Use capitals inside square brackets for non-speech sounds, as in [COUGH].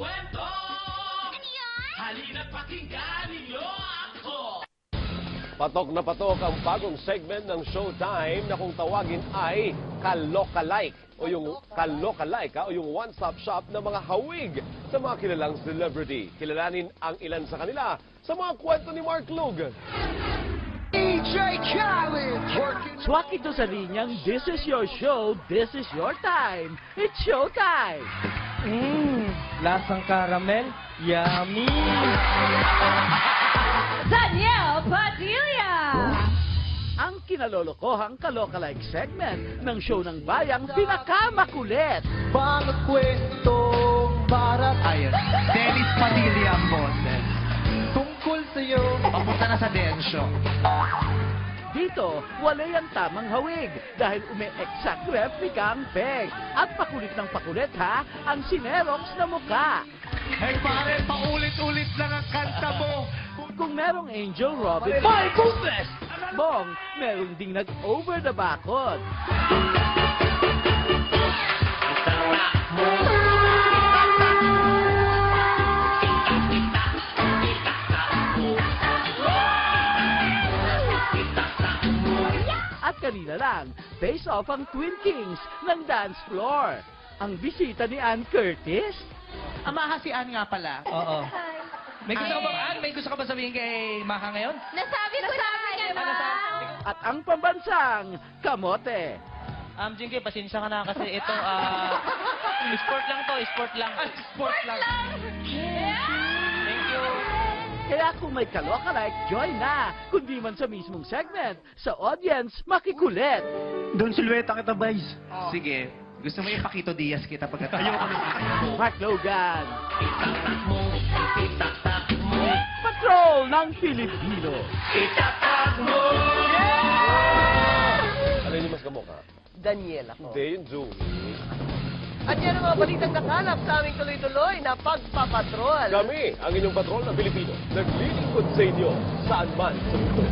kwento! Halina't pakinggan ninyo ako! Patok na patok ang bagong segment ng Showtime na kung tawagin ay Kalokalike o yung Kalokalike ha, o yung one-stop shop ng mga hawig sa mga kilalang celebrity. Kilalanin ang ilan sa kanila sa mga kwento ni Mark Lug. DJ Khaled working. Swak ito sa linyang This is your show, this is your time. It's showtime! Mmm, lasang caramel. Yummy! Danielle Padilla! Ang kinalolokohang kalokalike segment ng show ng bayang pinakamakulit. Mga kwentong barat. Ayun. Dennis Padilla ang boses. Tungkol sa'yo. Papunta na sa densyo. Dito, walay ang tamang hawig dahil ume-exact replica ang peg. At pakulit ng pakulit ha, ang sinerox na muka. Hey pare, paulit-ulit lang ang kanta mo. Kung merong Angel Robin, My goodness! Bong, meron ding nag-over the bakod. Kanina lang, face off ang Twin Kings ng dance floor. Ang bisita ni Ann Curtis, Amaha si Ann nga pala. Oo. May gusto ka ba, Ann? May gusto ka ba sabihin kay Maha ngayon? Nasabi ko na di ba? at ang pambansang Kamote. Um, Jinky, pasensya ka na kasi ito, ah, [LAUGHS] sport lang to, sport lang. Sport lang. Thank you. Kaya kung may kalokalike, join na. Kundi man sa mismong segment, sa audience, makikulit. Doon silweta kita, Vice. Sige. Gusto mo ipakito Diaz kita pagkatapos? Ayoko na. Mark Logan. Patrol ng Pilipino. Ano yung mas kamukha? Daniel ako. Hindi, yung Zoom. At yan ang mga balitang nakalap sa aming tuloy-tuloy na pagpapatrol. Kami, ang inyong patrol ng Pilipino, naglilingkod sa inyo saan man sa mundo.